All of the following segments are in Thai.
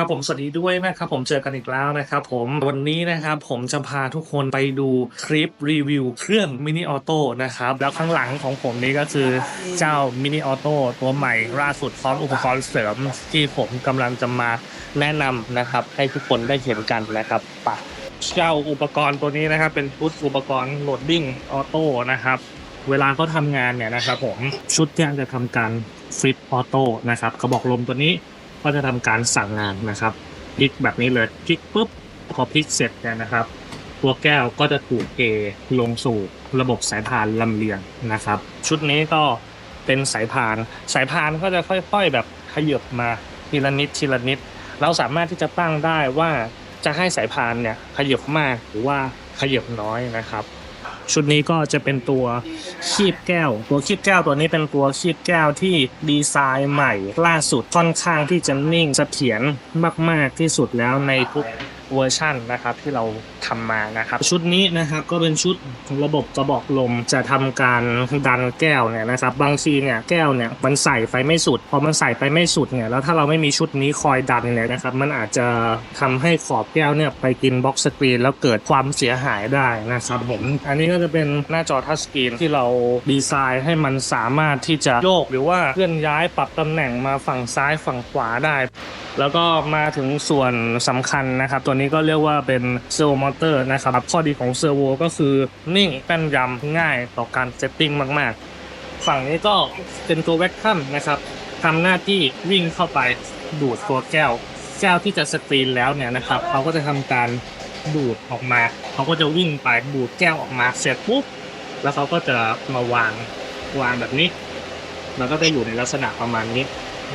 ครับผมสวัสดีด้วยนะครับผมเจอกันอีกแล้วนะครับผมวันนี้นะครับผมจะพาทุกคนไปดูคลิปรีวิวเครื่องมินิออโต้นะครับแล้วข้างหลังของผมนี้ก็คือเจ้ามินิออโต้ตัวใหม่ล่าสุดพร้อมอุปกรณ์เสริมที่ผมกำลังจะมาแนะนำนะครับ ให้ทุกคนได้เห็นกันนะครับปะเจ้าอุปกรณ์ตัวนี้นะครับ เป็นชุดอุปกรณ์โหลดดิ้งออโต้นะครับเวลาเขาทำงานเนี่ยนะครับผมชุดที่จะทำการฟลิปออโต้นะครับกระบอกลมตัวนี้ ก็จะทำการสั่งงานนะครับพลิกแบบนี้เลยพลิกปุ๊บพอพลิกเสร็จเนี่ยนะครับ ตัวแก้วก็จะถูกเอลงสู่ระบบสายพานลำเลียงนะครับ ชุดนี้ก็เป็นสายพาน สายพานก็จะค่อย ๆ แบบขยับมาทีละนิดทีละนิด เราสามารถที่จะตั้งได้ว่าจะให้สายพานเนี่ยขยับมากหรือว่าขยับน้อยนะครับ ชุดนี้ก็จะเป็นตัวคีบแก้ว ตัวคีบแก้วตัวนี้เป็นตัวคีบแก้วที่ดีไซน์ใหม่ ล่าสุดค่อนข้างที่จะนิ่งเสถียรมาก ๆที่สุดแล้วในทุก เวอร์ชันนะครับที่เราทำมานะครับชุดนี้นะครับก็เป็นชุดระบบกระบอกลมจะทำการดันแก้วเนี่ยนะครับบางทีเนี่ยแก้วเนี่ยมันใส่ไฟไม่สุดพอมันใส่ไปไม่สุดเนี่ยแล้วถ้าเราไม่มีชุดนี้คอยดันเนี่ยนะครับมันอาจจะทำให้ขอบแก้วเนี่ยไปกินบล็อกสกรีนแล้วเกิดความเสียหายได้นะครับผมอันนี้ก็จะเป็นหน้าจอทัชสกรีนที่เราดีไซน์ให้มันสามารถที่จะโยกหรือว่าเคลื่อนย้ายปรับตำแหน่งมาฝั่งซ้ายฝั่งขวาได้ แล้วก็มาถึงส่วนสำคัญนะครับตัวนี้ก็เรียกว่าเป็นเซอร์โวมอเตอร์นะครับ ข้อดีของเซอร์โวก็คือนิ่งแป้นยำง่ายต่อการเซตติ้งมาก ๆ ฝั่งนี้ก็เป็นตัวแวคคัมนะครับทำหน้าที่วิ่งเข้าไปดูดตัวแก้ว แก้วที่จะสกรีนแล้วเนี่ยนะครับเขาก็จะทำการดูดออกมาเขาก็จะวิ่งไปดูดแก้วออกมาเสร็จปุ๊บแล้วเขาก็จะมาวางวางแบบนี้แล้วก็จะอยู่ในลักษณะประมาณนี้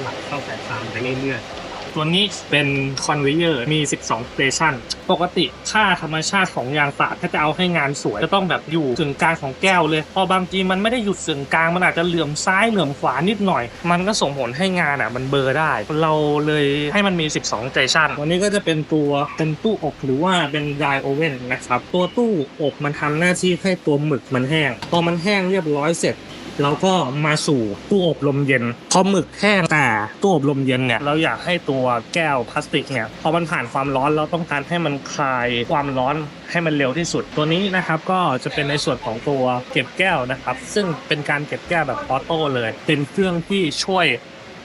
หลักเข้าสายพานไปเรื่อยๆ ตัวนี้เป็นคอนเวเยอร์มี 12สเตชันปกติค่าธรรมชาติของยางฝาดถ้าจะเอาให้งานสวยจะต้องแบบอยู่กึ่งกลางของแก้วเลย พอบางทีมันไม่ได้หยุดกึ่งกลางมันอาจจะเหลื่อมซ้ายเหลื่อมขวานิดหน่อย มันก็ส่งผลให้งานอะมันเบลอได้ เราเลยให้มันมี 12สเตชันวันนี้ก็จะเป็นตัวเป็นตู้อบหรือว่าเป็นไดโอเว่นนะครับตัวตู้อบมันทำหน้าที่ให้ตัวหมึกมันแห้งพอมันแห้งเรียบร้อยเสร็จ เราก็มาสู่ตู้อบลมเย็นพอหมึกแห้งแต่ตู้อบลมเย็นเนี่ยเราอยากให้ตัวแก้วพลาสติกเนี่ยพอมันผ่านความร้อนเราต้องการให้มันคลายความร้อนให้มันเร็วที่สุด ตัวนี้นะครับก็จะเป็นในส่วนของตัวเก็บแก้วนะครับ ซึ่งเป็นการเก็บแก้วแบบออโต้เลย เป็นเครื่องที่ช่วย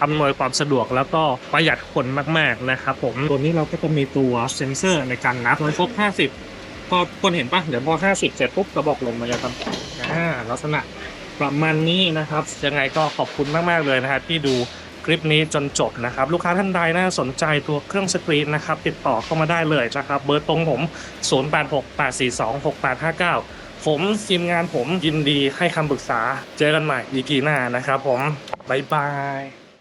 อำนวยความสะดวกแล้วก็ประหยัดคนมากๆนะครับผมตัวนี้เราก็จะมีตัวเซ็นเซอร์ในการนับครบ50 พอคนเห็นปะเดี๋ยวพอ 50 เสร็จปุ๊บกระบอกลมมันจะทำอ่าลักษณะ ประมาณนี้นะครับ ยังไงก็ขอบคุณมาก ๆ เลยนะครับที่ดูคลิปนี้จนจบนะครับ ลูกค้าท่านใดน่าสนใจตัวเครื่องสกรีนนะครับ ติดต่อเข้ามาได้เลยนะครับ เบอร์ตรงผม 0868426859 ผมทีมงานผมยินดีให้คำปรึกษาเจอกันใหม่ดีกีหน้านะครับผม บ๊ายบาย